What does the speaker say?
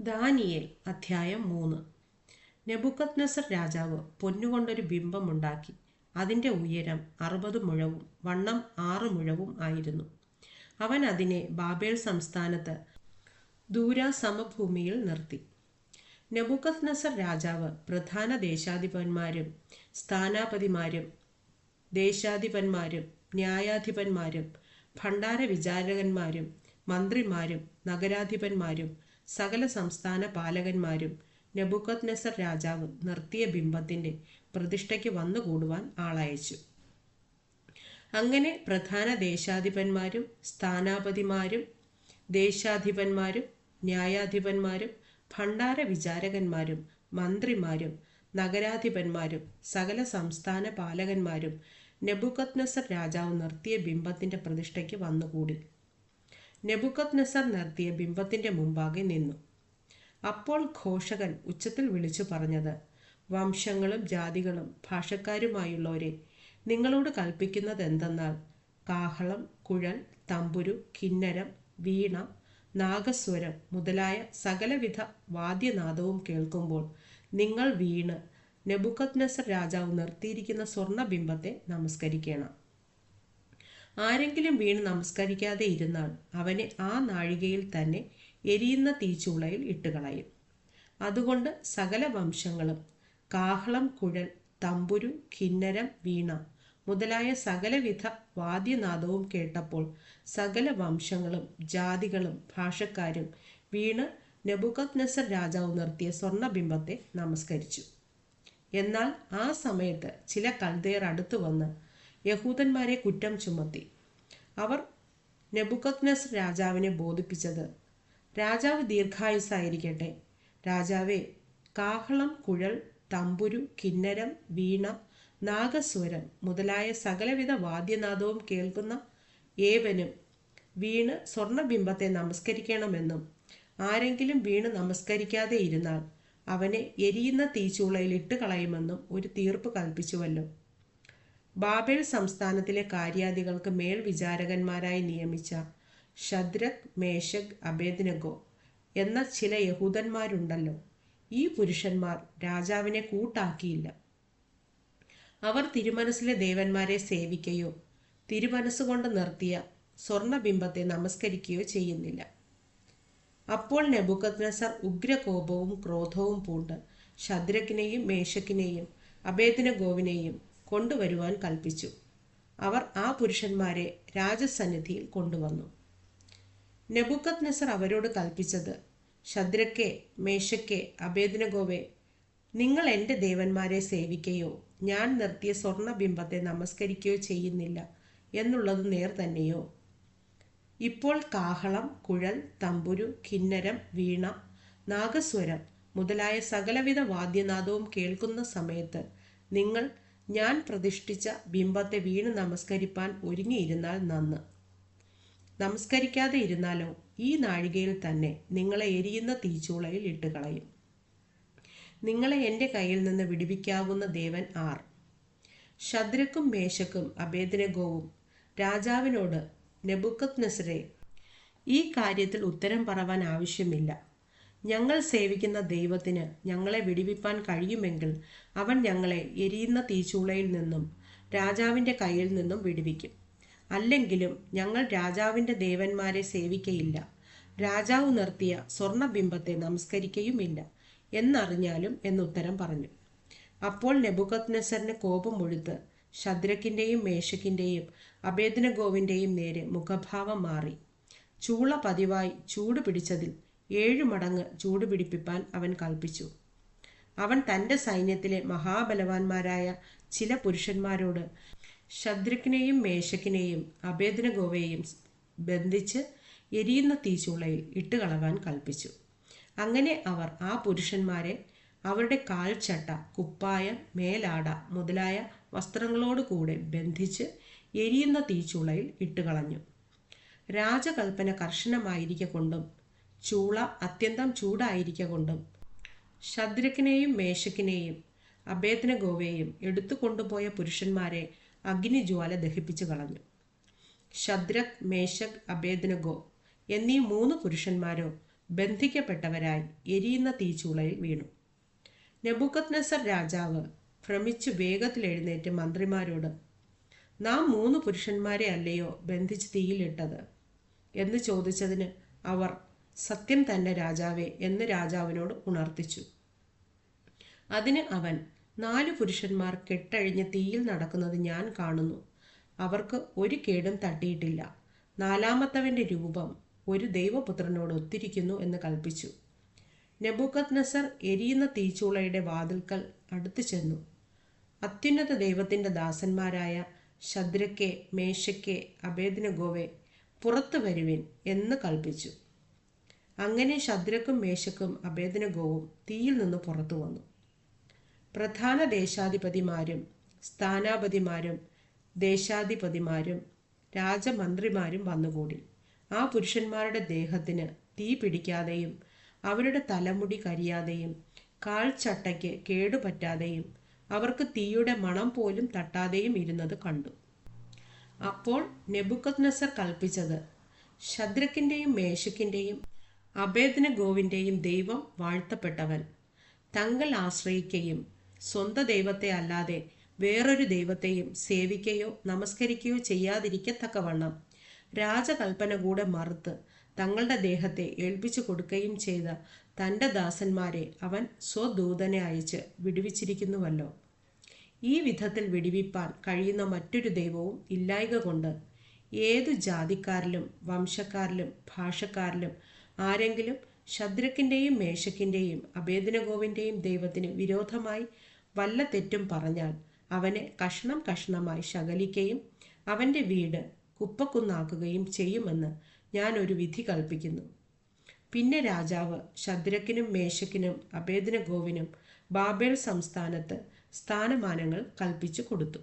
Daniel അധ്യായം മൂന്ന്. നെബുക്കത് നസർ രാജാവ് പൊന്നുകൊണ്ടൊരു ബിംബമുണ്ടാക്കി. അതിന്റെ ഉയരം അറുപത് മുഴവും വണ്ണം ആറ് മുഴവും ആയിരുന്നു. അവൻ അതിനെ ബാബേൽ സംസ്ഥാനത്ത് ദൂര സമഭൂമിയിൽ നിർത്തി. നെബുക്കദ്നസർ രാജാവ് പ്രധാന ദേശാധിപന്മാരും സ്ഥാനാപതിമാരും ദേശാധിപന്മാരും ന്യായാധിപന്മാരും ഭണ്ഡാര വിചാരകന്മാരും മന്ത്രിമാരും നഗരാധിപന്മാരും സകല സംസ്ഥാന പാലകന്മാരും നബുക്കത് നസർ രാജാവ് നിർത്തിയ ബിംബത്തിന്റെ പ്രതിഷ്ഠയ്ക്ക് വന്നുകൂടുവാൻ ആളയച്ചു. അങ്ങനെ പ്രധാന ദേശാധിപന്മാരും സ്ഥാനാപതിമാരും ദേശാധിപന്മാരും ന്യായാധിപന്മാരും ഭണ്ഡാര വിചാരകന്മാരും മന്ത്രിമാരും നഗരാധിപന്മാരും സകല സംസ്ഥാന പാലകന്മാരും നെബുക്കദ്നസർ രാജാവ് നിർത്തിയ ബിംബത്തിന്റെ പ്രതിഷ്ഠയ്ക്ക് വന്നുകൂടി. നെബുക്കദ്നസർ നിർത്തിയ ബിംബത്തിന്റെ മുമ്പാകെ നിന്നു. അപ്പോൾ ഘോഷകൻ ഉച്ചത്തിൽ വിളിച്ചു പറഞ്ഞത് വംശങ്ങളും ജാതികളും ഭാഷക്കാരുമായുള്ളവരെ നിങ്ങളോട് കൽപ്പിക്കുന്നത് എന്തെന്നാൽ കാഹളം കുഴൽ തമ്പുരു കിന്നരം വീണ നാഗസ്വരം മുതലായ സകലവിധ വാദ്യനാദവും കേൾക്കുമ്പോൾ നിങ്ങൾ വീണ് നെബുക്കത് നസർ രാജാവ് നിർത്തിയിരിക്കുന്ന സ്വർണബിംബത്തെ നമസ്കരിക്കണം. ആരെങ്കിലും വീണ് നമസ്കരിക്കാതെ ഇരുന്നാൽ അവനെ ആ നാഴികയിൽ തന്നെ എരിയുന്ന തീച്ചൂളയിൽ ഇട്ടുകളയും. അതുകൊണ്ട് സകല വംശങ്ങളും കാഹളം കുഴൽ തമ്പുരു കിന്നരം വീണ മുതലായ സകലവിധ വാദ്യനാദവും കേട്ടപ്പോൾ സകല വംശങ്ങളും ജാതികളും ഭാഷക്കാരും വീണ് നെബുക്കത് രാജാവ് നിർത്തിയ സ്വർണബിംബത്തെ നമസ്കരിച്ചു. എന്നാൽ ആ സമയത്ത് ചില കൽദേർ അടുത്തു വന്ന് യഹൂദന്മാരെ കുറ്റം ചുമത്തി. അവർ നെബുക്കത്നസ് രാജാവിനെ ബോധിപ്പിച്ചത് രാജാവ് ദീർഘായുസായിരിക്കട്ടെ രാജാവേ കാഹളം കുഴൽ തമ്പുരു കിന്നരം വീണ നാഗസ്വരം മുതലായ സകലവിധ വാദ്യനാദവും കേൾക്കുന്ന ഏവനും വീണ് സ്വർണബിംബത്തെ നമസ്കരിക്കണമെന്നും ആരെങ്കിലും വീണ് നമസ്കരിക്കാതെ ഇരുന്നാൽ അവനെ എരിയുന്ന തീച്ചൂളയിൽ ഇട്ട് കളയുമെന്നും ഒരു തീർപ്പ് കൽപ്പിച്ചുവല്ലോ. ബാബേൽ സംസ്ഥാനത്തിലെ കാര്യാദികൾക്ക് മേൽവിചാരകന്മാരായി നിയമിച്ച ഷദ്രക് മേശക് അബേദ്നഗോ എന്ന ചില യഹൂദന്മാരുണ്ടല്ലോ. ഈ പുരുഷന്മാർ രാജാവിനെ കൂട്ടാക്കിയില്ല. അവർ തിരുമനസിലെ ദേവന്മാരെ സേവിക്കുകയോ തിരുമനസ്സുകൊണ്ട് നിർത്തിയ സ്വർണബിംബത്തെ നമസ്കരിക്കുകയോ ചെയ്യുന്നില്ല. അപ്പോൾ നെബുക്കദ്നസർ ഉഗ്രകോപവും ക്രോധവും പൂണ്ട് ഷദ്രക്കിനെയും മേഷക്കിനെയും അബേദിനഗോവിനെയും കൊണ്ടുവരുവാൻ കൽപ്പിച്ചു. അവർ ആ പുരുഷന്മാരെ രാജസന്നിധിയിൽ കൊണ്ടുവന്നു. നെബുക്കത് നെസർ അവരോട് കൽപ്പിച്ചത് ശദ്രക്കെ മേശക്കെ അബേദനഗോവെ നിങ്ങൾ എന്റെ ദേവന്മാരെ സേവിക്കുകയോ ഞാൻ നിർത്തിയ സ്വർണബിംബത്തെ നമസ്കരിക്കുകയോ ചെയ്യുന്നില്ല എന്നുള്ളത് നേർ തന്നെയോ? ഇപ്പോൾ കാഹളം കുഴൽ തമ്പുരു കിന്നരം വീണ നാഗസ്വരം മുതലായ സകലവിധ വാദ്യനാദവും കേൾക്കുന്ന സമയത്ത് നിങ്ങൾ ഞാൻ പ്രതിഷ്ഠിച്ച ബിംബത്തെ വീണ് നമസ്കരിപ്പാൻ ഒരുങ്ങിയിരുന്നാൽ നന്ന്. നമസ്കരിക്കാതെ ഇരുന്നാലോ ഈ നാഴികയിൽ തന്നെ നിങ്ങളെ എരിയുന്ന തീച്ചൂളയിൽ ഇട്ടുകളയും. നിങ്ങളെ എന്റെ കയ്യിൽ നിന്ന് വിടിവിക്കാവുന്ന ദേവൻ ആർ. ശദ്രക്കും മേശക്കും അഭേദനഗോവും രാജാവിനോട് നെബുക്കത് നസറെ ഈ കാര്യത്തിൽ ഉത്തരം പറവാൻ ആവശ്യമില്ല. ഞങ്ങൾ സേവിക്കുന്ന ദൈവത്തിന് ഞങ്ങളെ വിടിവിപ്പാൻ കഴിയുമെങ്കിൽ അവൻ ഞങ്ങളെ എരിയുന്ന തീച്ചൂളയിൽ നിന്നും രാജാവിന്റെ കയ്യിൽ നിന്നും വിടുവിക്കും. അല്ലെങ്കിലും ഞങ്ങൾ രാജാവിന്റെ ദേവന്മാരെ സേവിക്കയില്ല. രാജാവ് നിർത്തിയ സ്വർണബിംബത്തെ നമസ്കരിക്കുകയുമില്ല എന്നറിഞ്ഞാലും എന്നുത്തരം പറഞ്ഞു. അപ്പോൾ നെബുക്കത് നെസറിന് കോപം ഒഴുത്ത് ശദ്രക്കിന്റെയും മേശക്കിന്റെയും അഭേദനഗോവിന്റെയും നേരെ മുഖഭാവം മാറി. ചൂള പതിവായി ചൂട് പിടിച്ചതിൽ ഏഴു മടങ്ങ് ചൂട് പിടിപ്പിപ്പാൻ അവൻ കൽപ്പിച്ചു. അവൻ തന്റെ സൈന്യത്തിലെ മഹാബലവാന്മാരായ ചില പുരുഷന്മാരോട് ശദ്രക്കിനെയും മേശക്കിനെയും അഭേദനഗോവയെയും ബന്ധിച്ച് എരിയുന്ന തീച്ചുളയിൽ ഇട്ടുകളവാൻ കൽപ്പിച്ചു. അങ്ങനെ അവർ ആ പുരുഷന്മാരെ അവരുടെ കാൽച്ചട്ട കുപ്പായം മേലാട മുതലായ വസ്ത്രങ്ങളോടുകൂടെ ബന്ധിച്ച് എരിയുന്ന തീച്ചുളയിൽ ഇട്ടുകളഞ്ഞു. രാജകൽപ്പന കർശനമായിരിക്കെ കൊണ്ടും ചൂള അത്യന്തം ചൂടായിരിക്ക കൊണ്ടും ശദ്രക്കിനെയും മേശക്കിനെയും അഭേദന ഗോവയെയും എടുത്തു കൊണ്ടുപോയ പുരുഷന്മാരെ അഗ്നിജ്വാല ദഹിപ്പിച്ചു കളഞ്ഞു. ശദ്രക് മേശക് അഭേദനഗോ എന്നീ മൂന്ന് പുരുഷന്മാരോ ബന്ധിക്കപ്പെട്ടവരായി എരിയുന്ന തീച്ചൂളയിൽ വീണു. നെബുക്കത് നസർ രാജാവ് ഭ്രമിച്ച് വേഗത്തിൽ എഴുന്നേറ്റ് മന്ത്രിമാരോട് നാം മൂന്ന് പുരുഷന്മാരെ അല്ലയോ ബന്ധിച്ച് തീയിലിട്ടത് എന്ന് ചോദിച്ചതിന് അവർ സത്യം തന്നെ രാജാവേ എന്ന് രാജാവിനോട് ഉണർത്തിച്ചു. അതിന് അവൻ നാല് പുരുഷന്മാർ കെട്ടഴിഞ്ഞ് തീയിൽ നടക്കുന്നത് ഞാൻ കാണുന്നു. അവർക്ക് ഒരു കേടും തട്ടിയിട്ടില്ല. നാലാമത്തവന്റെ രൂപം ഒരു ദൈവപുത്രനോട് ഒത്തിരിക്കുന്നു എന്ന് കൽപ്പിച്ചു. നെബുക്കത് നസർ എരിയുന്ന തീച്ചൂളയുടെ വാതിൽക്കൽ അടുത്തു ചെന്നു. അത്യുന്നത ദൈവത്തിന്റെ ദാസന്മാരായ ശദ്രക്കെ മേശക്കെ അഭേദനഗോവെ പുറത്തു വരുവിൻ എന്ന് കൽപ്പിച്ചു. അങ്ങനെ ശദ്രക്കും മേശക്കും അഭേദനകവും തീയിൽ നിന്ന് പുറത്തു വന്നു. പ്രധാന ദേശാധിപതിമാരും സ്ഥാനാപതിമാരും ദേശാധിപതിമാരും രാജമന്ത്രിമാരും വന്നുകൂടി. ആ പുരുഷന്മാരുടെ ദേഹത്തിന് തീ പിടിക്കാതെയും അവരുടെ തലമുടി കരിയാതെയും കാൽച്ചട്ടയ്ക്ക് കേടുപറ്റാതെയും അവർക്ക് തീയുടെ മണം പോലും തട്ടാതെയും ഇരുന്നത് കണ്ടു. അപ്പോൾ നെബുക്കത് നസർ കൽപ്പിച്ചത് ശദ്രക്കിന്റെയും മേശക്കിന്റെയും അഭേദന ഗോവിന്റെയും ദൈവം വാഴ്ത്തപ്പെട്ടവൻ. തങ്ങൾ ആശ്രയിക്കുകയും സ്വന്ത ദൈവത്തെ അല്ലാതെ വേറൊരു ദൈവത്തെയും സേവിക്കുകയോ നമസ്കരിക്കുകയോ ചെയ്യാതിരിക്കത്തക്കവണ്ണം രാജകൽപ്പന കൂടെ മറുത്ത് തങ്ങളുടെ ദേഹത്തെ ഏൽപ്പിച്ചു കൊടുക്കുകയും ചെയ്ത തന്റെ ദാസന്മാരെ അവൻ സ്വദൂതനെ അയച്ച് വിടുവിച്ചിരിക്കുന്നുവല്ലോ. ഈ വിധത്തിൽ വിടുവിപ്പാൻ കഴിയുന്ന മറ്റൊരു ദൈവവും ഇല്ലായ്ക കൊണ്ട് ഏതു ജാതിക്കാരിലും വംശക്കാരിലും ഭാഷക്കാരിലും ആരെങ്കിലും ശദ്രക്കിന്റെയും മേശക്കിന്റെയും അഭേദനഗോവിന്റെയും ദൈവത്തിന് വിരോധമായി വല്ല തെറ്റും പറഞ്ഞാൽ അവനെ കഷ്ണം കഷ്ണമായി ശകലിക്കുകയും അവന്റെ വീട് കുപ്പക്കുന്നാക്കുകയും ചെയ്യുമെന്ന് ഞാൻ ഒരു വിധി കൽപ്പിക്കുന്നു. പിന്നെ രാജാവ് ശദ്രക്കിനും മേശക്കിനും അഭേദനഗോവിനും ബാബേൽ സംസ്ഥാനത്ത് സ്ഥാനമാനങ്ങൾ കൽപ്പിച്ചു കൊടുത്തു.